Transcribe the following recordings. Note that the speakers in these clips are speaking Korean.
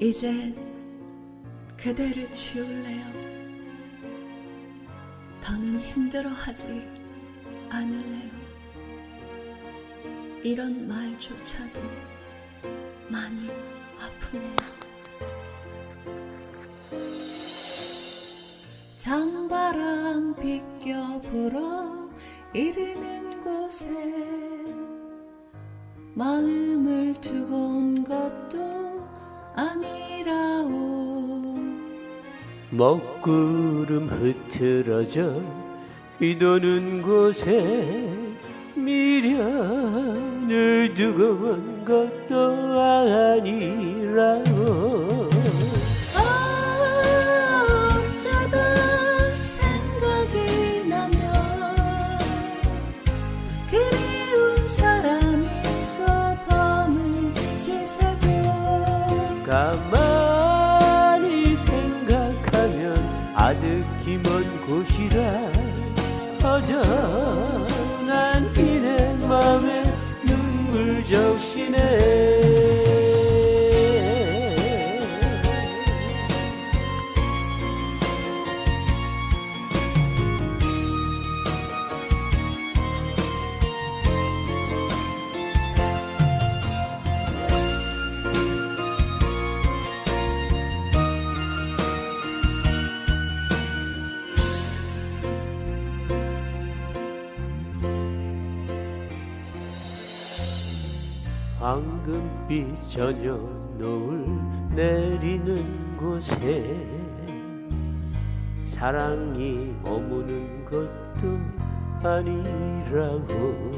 이제 그대를 지울래요. 더는 힘들어하지 않을래요. 이런 말조차도 많이 아프네요. 장바람 비껴 불어 이르는 곳에 마음을 두고 온 것도 아니라오. 먹구름 흐트러져 휘도는 곳에 미련을 두고 온 것도 아니라고 허전한 이내 맘에 눈물 적시네 황금빛 저녁 노을 내리는 곳에 사랑이 머무는 것도 아니라고.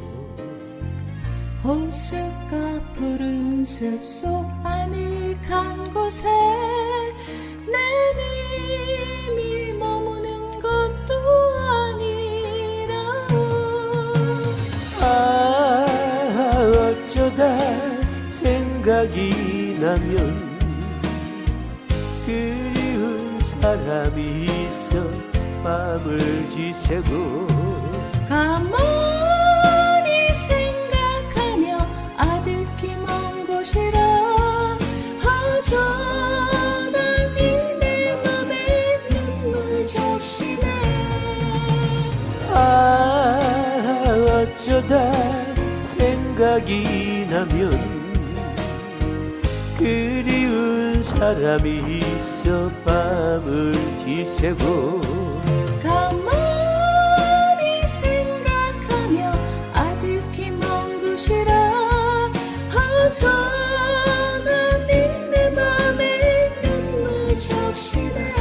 호숫가 푸른 숲속 아늑한 곳에 내 님이 어쩌다 생각이 나면 그리운 사람이 있어 밤을 지새고 가만히 생각하며 아득히 먼 곳이라 허전 생각이 나면 그리운 사람이 있어 밤을 지새고 가만히 생각하며 아득히 먼 곳이라 허전한 내 맘에 눈물 적시다.